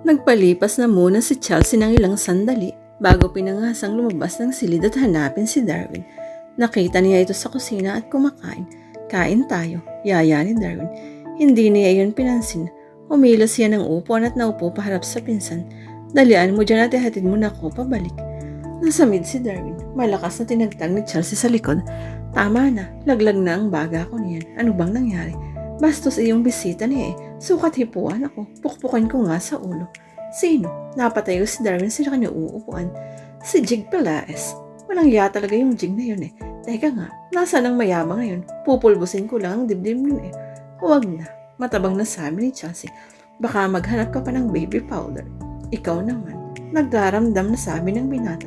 Nagpalipas na muna si Chelsea ng ilang sandali bago pinangasang lumabas ng silid at hanapin si Darwin. Nakita niya ito sa kusina at kumakain. Kain tayo, yaya ni Darwin. Hindi niya iyon pinansin. Umilas siya ng upuan at naupo paharap sa pinsan. Dalian mo dyan at ihatid mo na ako pabalik. Nasa mid si Darwin. Malakas na tinagtag ni Chelsea sa likod. Tama na, laglag na ang baga ko niyan. Ano bang nangyari? Bastos iyong bisita niya eh. Sukat hipuan ako. Pukpukan ko nga sa ulo. Sino? Napatayo si Darwin sa kanya uupuan. Si Jig Pelaez. Walang iya talaga yung Jig na yun eh. Teka nga, nasaan ang mayamang ngayon? Pupulbusin ko lang ang dibdib yun eh. Huwag na. Matabang na sabi ni Chelsea. Baka maghanap ka pa ng baby powder. Ikaw naman. Nagdaramdam na sabi ng binata.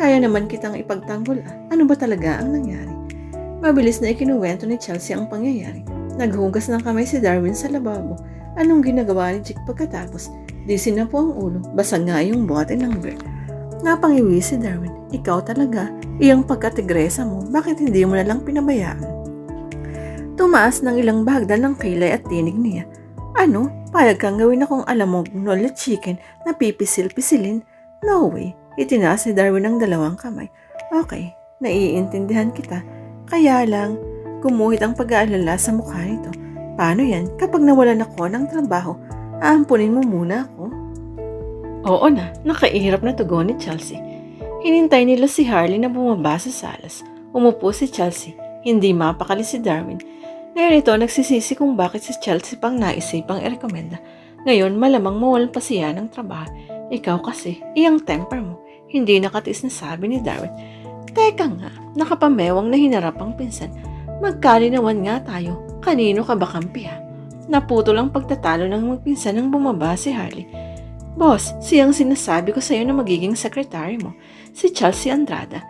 Kaya naman kitang ipagtanggol ah. Ano ba talaga ang nangyari? Mabilis na ikinuwento ni Chelsea ang pangyayari. Naghugas ng kamay si Darwin sa lababo. Anong ginagawa ni Jig pagkatapos? Disi na po ang ulo. Basag nga yung bote ng beer. Napangiwi si Darwin. Ikaw talaga. Iyang pagkatigresa mo. Bakit hindi mo na lang pinabayaan? Tumaas ng ilang bahagdan ng kilay at tinig niya. Ano? Payag kang gawin akong alamog nolet chicken na pipisil-pisilin? No way. Itinaas ni Darwin ang dalawang kamay. Okay, naiintindihan kita. Kaya lang, gumuhit ang pag-aalala sa mukha nito. Paano yan? Kapag nawalan ako ng trabaho, aampunin mo muna ako? Oo na, nakaihirap na tugon ni Chelsea. Hinintay nila si Harley na bumaba sa salas. Umupo si Chelsea, hindi mapakali si Darwin. Ngayon ito nagsisisi kung bakit si Chelsea pang naisipang irekomenda. Ngayon malamang mawalan pa siya ng trabaho. Ikaw kasi, iyang temper mo. Hindi nakatiis na sabi ni Darwin. Teka nga, nakapamewang na hinarap ang pinsan. Magkalinawan nga tayo. Kanino ka ba kampi ha? Naputol ang pagtatalo ng magpinsan nang bumaba si Harley. Boss, siyang sinasabi ko sa'yo na magiging sekretary mo, si Chelsea Andrada.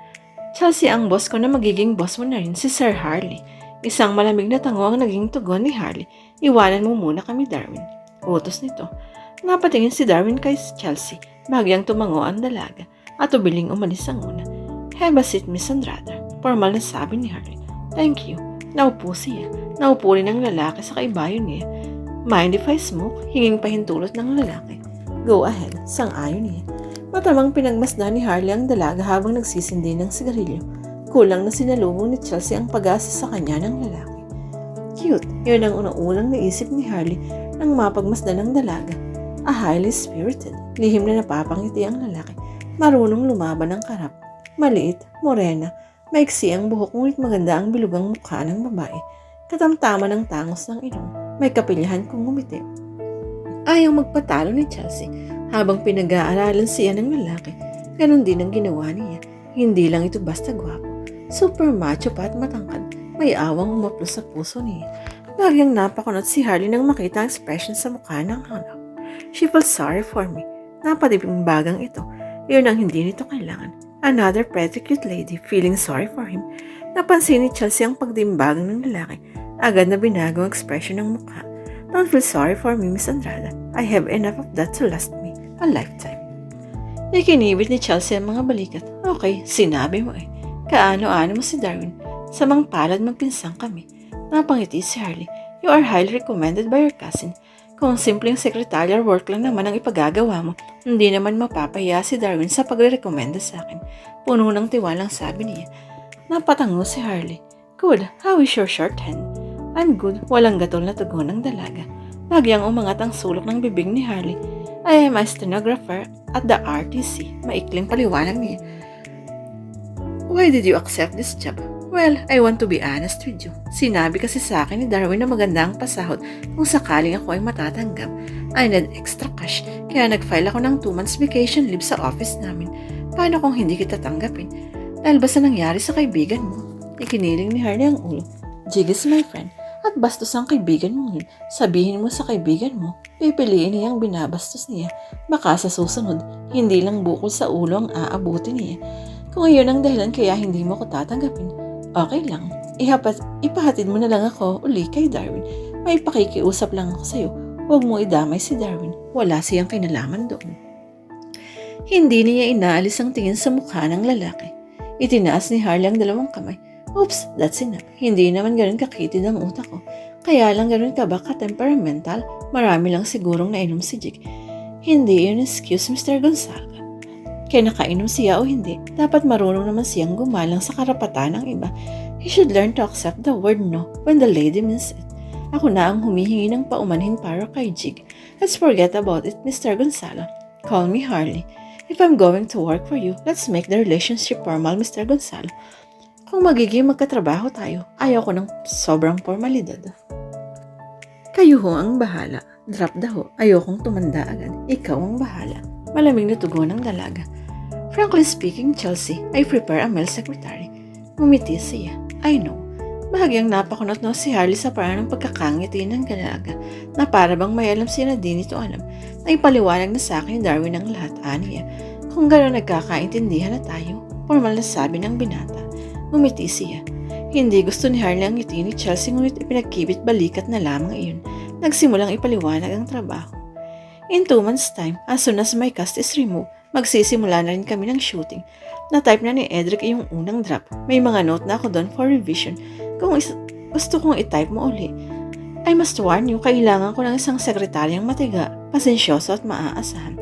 Chelsea ang boss ko na magiging boss mo na rin si Sir Harley. Isang malamig na tango ang naging tugon ni Harley. Iwanan mo muna kami, Darwin. Utos nito. Napatingin si Darwin kay Chelsea, bagyang tumango ang dalaga, at ubiling umalis ang una. Have a seat, Miss Andrada. Formal na sabi ni Harley. Thank you. Naupo siya. Naupo rin ang lalaki sa kaibayo niya. Mind if I smoke? Hinging pahintulot ng lalaki. Go ahead, sang-ayon niya. Matamang pinagmasdan ni Harley ang dalaga habang nagsisindi ng sigarilyo. Kulang na sinalubong ni Chelsea ang pag-asa sa kanya ng lalaki. Cute, yun ang unang-unang naisip ni Harley nang mapagmasdan ng dalaga. A highly spirited, lihim na napapangiti ang lalaki. Marunong lumaban ng karap. Maliit, morena, maiksi ang buhok ngunit maganda ang bilugang mukha ng babae. Katamtama ng tangos ng ilong, may kapilyahan kung ngumiti. Ayaw magpatalo ni Chelsea habang pinag-aaralan siya ng lalaki. Ganon din ang ginawa niya. Hindi lang ito basta gwapo. Super macho pa at matangkad. May awang umaplo sa puso niya. Bagyang napakunot si Harley nang makita ang expression sa mukha ng anak. She felt sorry for me. Napadibing bagang ito. Iyon ang hindi nito kailangan. Another pretty lady feeling sorry for him. Napansin ni Chelsea ang pagdimbagang ng lalaki. Agad na binago ang expression ng mukha. Don't feel sorry for me, Miss Andrada. I have enough of that to last me a lifetime. Ikinibit ni Chelsea ang mga balikat. Okay, sinabi mo eh. Kaano-ano mo si Darwin. Samang palad magpinsang kami. Napangiti si Harley. You are highly recommended by your cousin. Kung simpleng secretarial work lang naman ang ipagagawa mo, hindi naman mapapahiya si Darwin sa pagre-recommenda sa akin. Puno ng tiwalang sabi niya. Napatango si Harley. Good, how is your shorthand? I'm good, walang gatol na tugon ng dalaga. Bagyang umangat ang sulok ng bibig ni Harley. I am a stenographer at the RTC. Maikling paliwanag niya. Why did you accept this job? Well, I want to be honest with you. Sinabi kasi sa akin ni Darwin na maganda ang pasahod kung sakaling ako ay matatanggap. I need extra cash, kaya nag-file ako ng 2 months vacation leave sa office namin. Paano kung hindi kita tanggapin? Dahil ba sa nangyari sa kaibigan mo? Ikiniling ni Harley ang ulo. Jig is my friend. At bastos ang kaibigan mo yun. Sabihin mo sa kaibigan mo, pipiliin niya ang binabastos niya. Baka sa susunod, hindi lang bukol sa ulo ang aabuti niya. Kung iyon ang dahilan kaya hindi mo ko tatanggapin, okay lang. Ihapat, ipahatid mo na lang ako uli kay Darwin. May pakikiusap lang ako sa'yo. Huwag mo idamay si Darwin. Wala siyang kinalaman doon. Hindi niya inaalis ang tingin sa mukha ng lalaki. Itinaas ni Harley ang dalawang kamay. Oops, that's enough. Hindi naman ganun kakitid ang utak ko. Kaya lang ganun ka ba ka-temperamental? Marami lang sigurong nainom si Jig. Hindi yun excuse, Mr. Gonzaga. Kaya nakainom siya o hindi, dapat marunong naman siyang gumalang sa karapatan ng iba. He should learn to accept the word no when the lady means it. Ako na ang humihingi ng paumanhin para kay Jig. Let's forget about it, Mr. Gonzalo. Call me Harley. If I'm going to work for you, let's make the relationship formal, Mr. Gonzalo. Kung magiging magkatrabaho tayo, ayaw ko ng sobrang formalidad. Kayo ho ang bahala. Drop the ho. Ayokong tumanda agad. Ikaw ang bahala. Malamig na tugon ng dalaga. Frankly speaking, Chelsea, I prepare a male secretary. Ngumiti siya. I know. Bahagyang napakunot no si Harley sa parang ng pagkakangiti ng dalaga na para bang may alam siya na di nito alam na ipaliwanag na sa akin ni Darwin ang lahat aniya. Kung gano'n nagkakaintindihan na tayo, formal na sabi ng binata. Ngumiti siya. Hindi gusto ni Harley ang ngiti ni Chelsea ngunit ipinagkibit balikat na lamang iyon. Nagsimulang ipaliwanag ang trabaho. In two months time, as soon as my cast is removed, magsisimula na rin kami ng shooting. Na-type na ni Edric yung unang drop. May mga note na ako doon for revision. Kung is- gusto kong i-type mo uli. I must warn you, kailangan ko ng isang sekretaryang matiga, pasensyoso at maaasahan.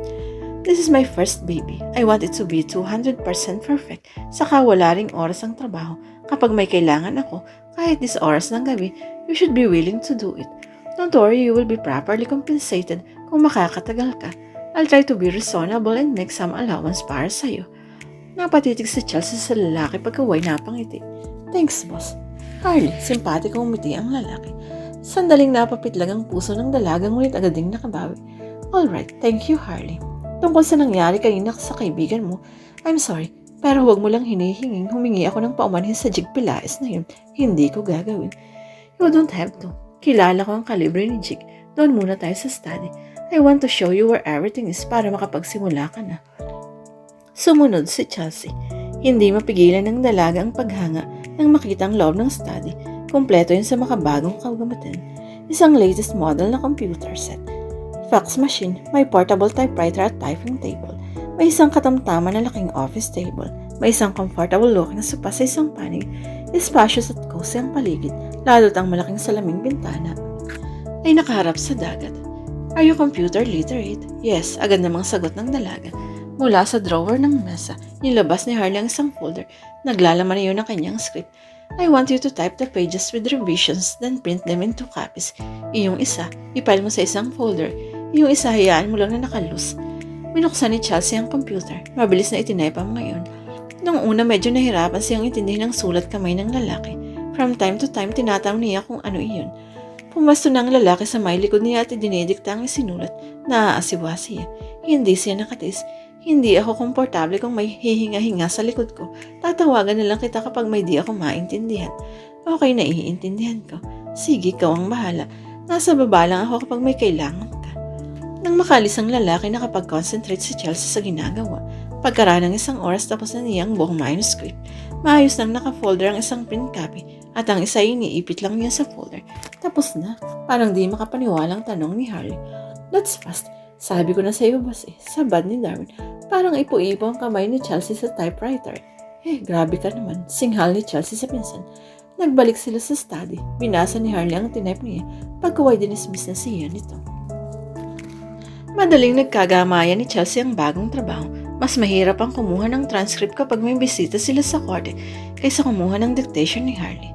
This is my first baby. I want it to be 200% perfect. Saka wala ring oras ang trabaho. Kapag may kailangan ako, kahit this oras ng gabi, you should be willing to do it. Don't worry, you will be properly compensated kung makakatagal ka. I'll try to be reasonable and make some allowance para sa'yo. Napatitig si Chelsea sa lalaki pagkaway napangiti. Thanks, boss. Harley, simpatikong umiti ang lalaki. Sandaling napapitlag ang puso ng dalaga ngunit agad ding nakabawi. Alright, thank you, Harley. Tungkol sa nangyari kanina sa kaibigan mo, I'm sorry, pero huwag mo lang hinihinging humingi ako ng paumanhin sa Jig Pilaes na yun. Hindi ko gagawin. You don't have to. Kilala ko ang kalibre ni Jig. Doon muna tayo sa study. I want to show you where everything is para makapagsimula ka na. Sumunod si Chelsea. Hindi mapigilan ng dalaga ang paghanga nang makita ang loob ng study. Kompleto yun sa makabagong kagamitan. Isang latest model na computer set. Fax machine, may portable typewriter at typing table. May isang katamtaman na laking office table. May isang comfortable looking sopa sa isang panig. Spacious at cozy ang paligid, lalo't ang malaking salaming bintana ay nakaharap sa dagat. Are you computer literate? Yes, agad namang sagot ng dalaga. Mula sa drawer ng mesa, nilabas ni Harley ang isang folder. Naglalaman na yun ng kanyang script. I want you to type the pages with revisions, then print them into copies. Iyong isa, ipile mo sa isang folder. Iyong isa, hayaan mo lang na nakalus. Minuksan ni Chelsea ang computer. Mabilis na itinepa mo ngayon. Noong una medyo nahirapan siyang intindihin ang sulat kamay ng lalaki. From time to time, tinatanong niya kung ano iyon. Pumasto na ang lalaki sa may likod niya at dinidikta ang isinulat. Naaasiwa siya. Hindi siya nakatis. Hindi ako komportable kung may hihinga-hinga sa likod ko. Tatawagan na lang kita kapag may di ako maintindihan. Okay na iintindihan ko. Sige, ikaw ang bahala. Nasa baba lang ako kapag may kailangan ka. Nang makalis ang lalaki, nakapag-concentrate si Chelsea sa ginagawa. Pagkaraan ng isang oras tapos na niya ang buong manuscript. Maayos nang nakafolder ang isang print copy at ang isa ay iniipit lang niya sa folder. Tapos na. Parang di makapaniwalang tanong ni Harley. That's fast. Sabi ko na sa iyo, boss eh. Sabad ni Darwin. Parang ipo-ipo ang kamay ni Chelsea sa typewriter. Eh, grabe ka naman. Singhal ni Chelsea sa pinsan. Nagbalik sila sa study. Binasa ni Harley ang tinype niya. Pagkaway dinismiss na siya nito. Madaling nagkagamayan ni Chelsea ang bagong trabaho. Mas mahirap ang kumuha ng transcript kapag may bisita sila sa korte kaysa kumuha ng dictation ni Harley.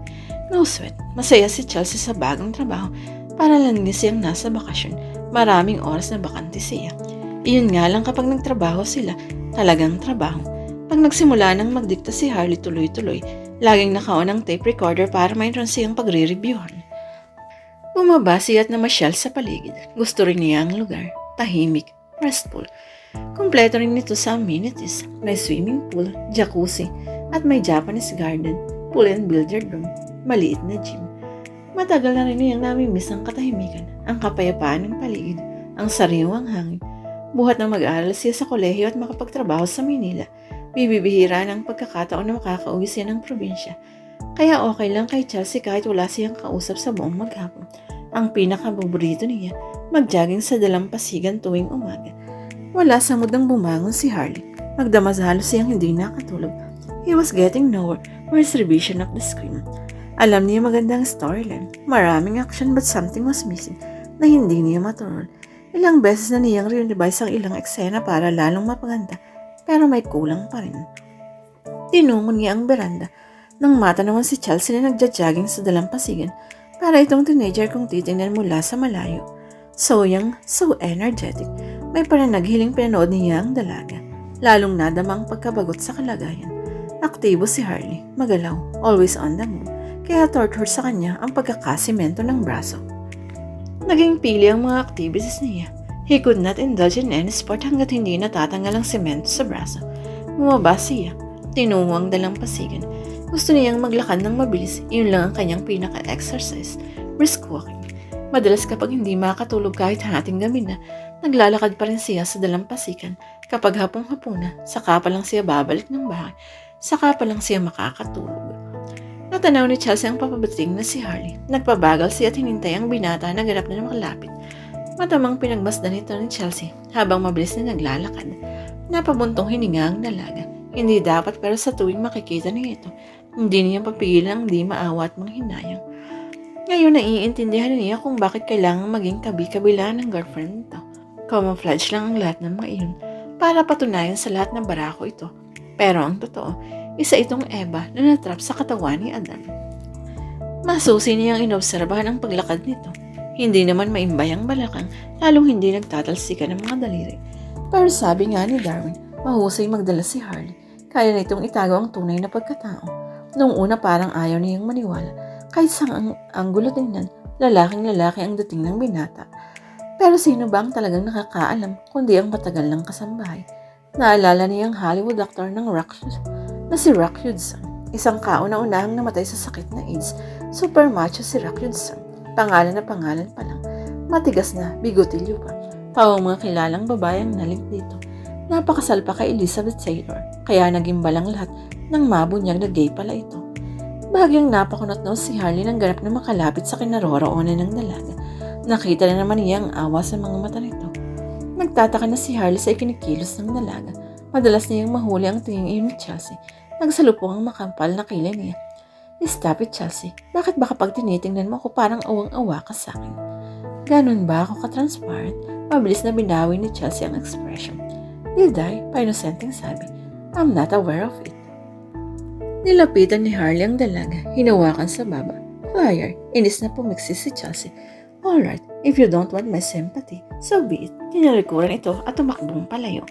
No sweat. Masaya si Chelsea sa bagong trabaho. Para lang niya siyang nasa bakasyon. Maraming oras na bakante siya. Iyon nga lang kapag nagtrabaho sila, talagang trabaho. Pag nagsimula nang magdikta si Harley tuloy-tuloy, laging nakaon ang tape recorder para mayroon siyang pagre-reviewhan. Bumaba siya at namasyal sa paligid. Gusto rin niya ang lugar. Tahimik, restful. Kompleto rin nito sa amenities. May swimming pool, jacuzzi, at may Japanese garden, pool and billiard room, maliit na gym. Matagal na rin niyang namimiss ang katahimikan, ang kapayapaan ng paligid, ang sariwang hangin. Buhat na mag-aaral siya sa kolehiyo at makapagtrabaho sa Manila. Bibibihira ng pagkakataon na makakauwi siya ng probinsya. Kaya okay lang kay Chelsea kahit wala siyang kausap sa buong maghapon. Ang pinakapaborito niya, mag-jogging sa dalampasigan tuwing umaga. Wala sa mudang bumangon si Harley. Magdamas halos siyang hindi nakatulog. He was getting nowhere for his revision of the screen. Alam niya magandang storyline. Maraming action but something was missing na hindi niya maturon. Ilang beses na niyang re-revise ang ilang eksena para lalong mapaganda, pero may kulang pa rin. Tinungon niya ang beranda nang mata naman si Chelsea na nagja-jogging sa dalampasigan para itong teenager kung titingnan mula sa malayo. So young, so energetic, may pananaghiling pinanood niya ang dalaga. Lalong nadama ang pagkabagot sa kalagayan. Aktibo si Harley, magalaw, always on the move, kaya torture sa kanya ang pagkakasimento ng braso. Naging pili ang mga activities niya. He could not indulge in any sport hanggat hindi natatanggal ang semento sa braso. Bumaba siya. Tinungo ang dalampasigan. Gusto niyang maglakad ng mabilis. Yun lang ang kanyang pinaka-exercise. Brisk walking. Madalas kapag hindi makatulog kahit hating gabi na, naglalakad pa rin siya sa dalampasikan. Kapag hapong-hapon na, saka pa lang siya babalik ng bahay. Saka pa lang siya makakatulog. Natanaw ni Chelsea ang papabating na si Harley. Nagpabagal siya at hinintay ang binata na ganap na makalapit. Matamang pinagmasdan nito ni Chelsea habang mabilis na naglalakad. Napabuntong hininga ang dalaga. Hindi dapat pero sa tuwing makikita niya ito, hindi niya papigilan ang di maawa at manghinayang. Ngayon naiintindihan niya kung bakit kailangan maging kabi-kabila ng girlfriend nito. Camouflage lang ang lahat ng mga iyon para patunayan sa lahat ng barako ito. Pero ang totoo, isa itong Eva na natrap sa katawan ni Adan. Masusi niyang inobserbahan ang paglakad nito. Hindi naman maimbay ang balakang, lalong hindi nagtatalsikan ng mga daliri. Pero sabi nga ni Darwin, mahusay magdala si Harley. Kaya na itong itago ang tunay na pagkatao. Noong una parang ayaw niyang maniwala. Kahit sa ang anggulo tingnan, lalaking lalaki ang dating ng binata. Pero sino ba ang talagang nakakaalam kundi ang matagal ng kasambahay? Naalala niya ang Hollywood actor ng rock na si Rock Hudson. Isang kauna-unahang namatay sa sakit na AIDS. Super macho si Rock Hudson. Pangalan na pangalan pa lang. Matigas na, bigotilyo pa. Pawang mga kilalang babae ang nalink dito. Napakasal pa kay Elizabeth Taylor, kaya naging balang lahat nang mabunyag na gay pala ito. Bahagyang napakunot no si Harley nang ganap na makalapit sa kinaroroonan ng dalaga. Nakita na naman niya ang awa sa mga mata nito. Nagtataka na si Harley sa ikinikilos ng dalaga. Madalas niyang mahuli ang tingin iyon ni Chelsea. Nagsalupong ang makampal na kilay niya. Stop it, Chelsea. Bakit ba kapag tinitingnan mo ako parang awang-awa ka sa akin? Ganon ba ako ka-transparent? Mabilis na binawi ni Chelsea ang expression. Did I? Painosenteng sabi. I'm not aware of it. Nilapitan ni Harley ang dalaga, hinawakan sa baba. Liar, inis na pumiksi si Chelsea. Alright, if you don't want my sympathy, so be it. Tinalikuran ito at tumakbong palayo.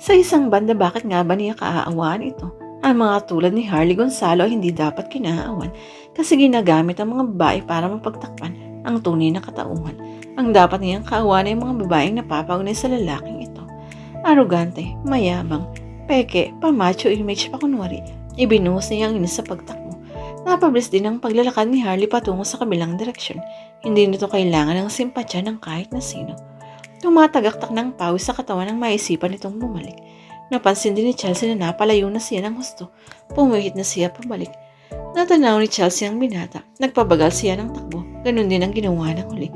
Sa isang banda, bakit nga ba niya kaaawaan ito? Ang mga tulad ni Harley Gonzalo ay hindi dapat kinaawan kasi ginagamit ang mga babae para mapagtakpan ang tunay na katauhan. Ang dapat niyang kaawaan ay mga babaeng napapagunay sa lalaking ito. Arugante, mayabang, peke, pamacho image pa kunwari, ibinuhos niya ang inis sa pagtakbo. Napabilis din ang paglalakad ni Harley patungo sa kabilang direksyon. Hindi nito kailangan ng simpatya ng kahit na sino. Tumatagaktak ng pawis sa katawan ng maisipan nitong bumalik. Napansin din ni Chelsea na napalayo na siya ng husto. Pumuhit na siya pabalik. Natanaw ni Chelsea ang binata. Nagpabagal siya ng takbo. Ganon din ang ginawa ng huli.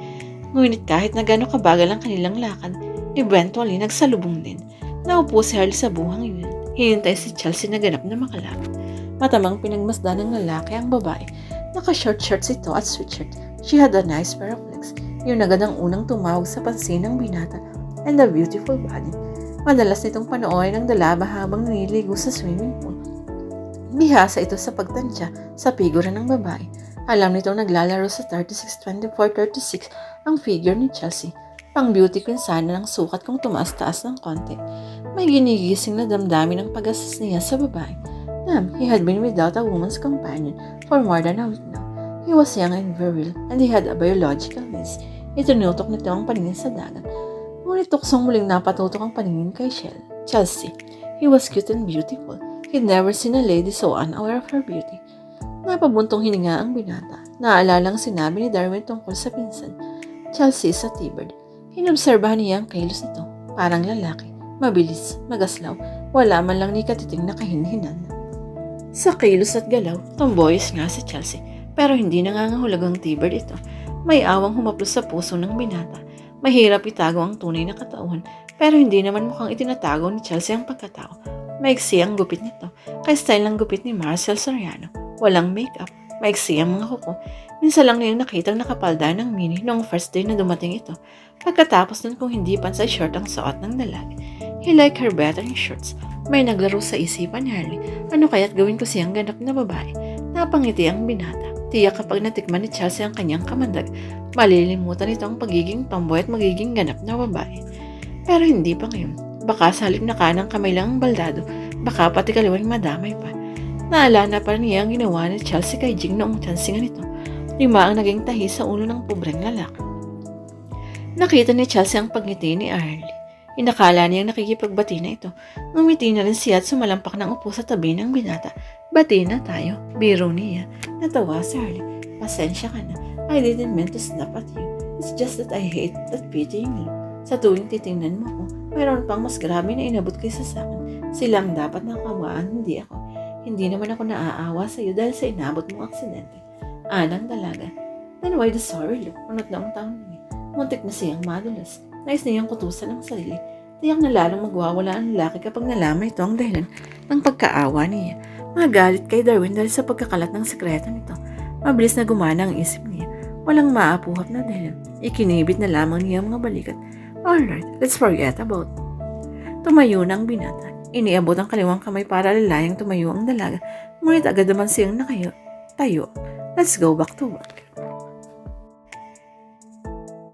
Ngunit kahit na gano'ng kabagal ang kanilang lakad, eventually nagsalubong din. Naupo si Harley sa buhang yun. Hinintay si Chelsea na ganap na makalapit. Matamang pinagmasdan ng lalaki ang babae. Naka-short shorts ito at sweatshirt. She had a nice pair of legs. Yun agad ang unang tumawag sa pansin ng binata and a beautiful body. Madalas nitong panoorin ng dalaba habang nililigo sa swimming pool. Bihasa ito sa pagtansya sa figura ng babae. Alam nitong naglalaro sa 36-24-36 ang figure ni Chelsea. Pang beauty queen sana ng sukat kung tumaas-taas ng konti. May ginigising na damdamin ng pag-assist niya sa babae. Ma'am, he had been without a woman's companion for more than a week now. He was young and virile, and he had a biological needs. Itinutok nito ang paningin sa dagat. Ngunit tuksong muling napatutok ang paningin kay Shell. Chelsea. He was cute and beautiful. He'd never seen a lady so unaware of her beauty. Napabuntong hininga ang binata. Naalalang sinabi ni Darwin tungkol sa pinsan. Chelsea is a T-bird. Inobserbahan niya ang kilos nito. Parang lalaki. Mabilis, magaslaw. Wala man lang ni katiting na kahinhinan. Sa kilos at galaw, tomboyos nga si Chelsea. Pero hindi nangangahulagang T-bird ito. May awang humaplos sa puso ng binata. Mahirap itago ang tunay na katauhan, pero hindi naman mukhang itinatago ni Chelsea ang pagkatao. Maiksi ang gupit nito, kay style ng gupit ni Marcel Soriano. Walang makeup, maiksi ang mga kuko. Minsan lang niyang nakitang nakapalda ng mini noong first day na dumating ito. Pagkatapos nun kung hindi pansay short ang suot ng lalaki. He liked her better in shorts. May naglaro sa isipan ni Harley. Ano kaya't gawin ko siyang ganap na babae? Napangiti ang binata. Tiyak kapag natikman ni Chelsea ang kanyang kamandag, malilimutan ito ang pagiging tomboy at magiging ganap na babae. Pero hindi pa ngayon. Baka sa halip na kanang kamay lang ang baldado, baka pati kaliwang madamay pa. Naalala pa niya ang ginawa ni Chelsea kay Jing noong chansingan nito. Lima ang naging tahi sa ulo ng pobreng lalaki. Nakita ni Chelsea ang pagngiti ni Arlie. Inakala niyang nakikipagbati na ito. Ngumiti na rin siya at sumalampak ng upo sa tabi ng binata. Bati na tayo. Biro niya. Natawa si Arlie. Pasensya ka na. I didn't mean to snap at you. It's just that I hate that pitying look. Sa tuwing titingnan mo ko, mayroon pang mas grabe na inabot kaysa sa akin. Silang dapat nakawaan, hindi ako. Hindi naman ako naaawa sa iyo dahil sa inabot mong aksidente. Anang dalaga. Then why the sorry look? Unot na ang taon niya. Muntik na siyang madulas. Nais niyang kutusan ang sarili. Tiyak na lalong magwawala ang lalaki kapag nalaman ito ang dahilan ng pagkaawa niya. Magalit kay Darwin dahil sa pagkakalat ng sekreto nito. Mabilis na gumana ang isip niya. Walang maapuhap na dahilan. Ikinibit na lamang niya ang mga balikat. Alright, let's forget about. Tumayo na ang binata. Iniabot ang kaliwang kamay para lalayang tumayo ang dalaga. Ngunit agad naman siyang nakayo. Tayo. Let's go back to work.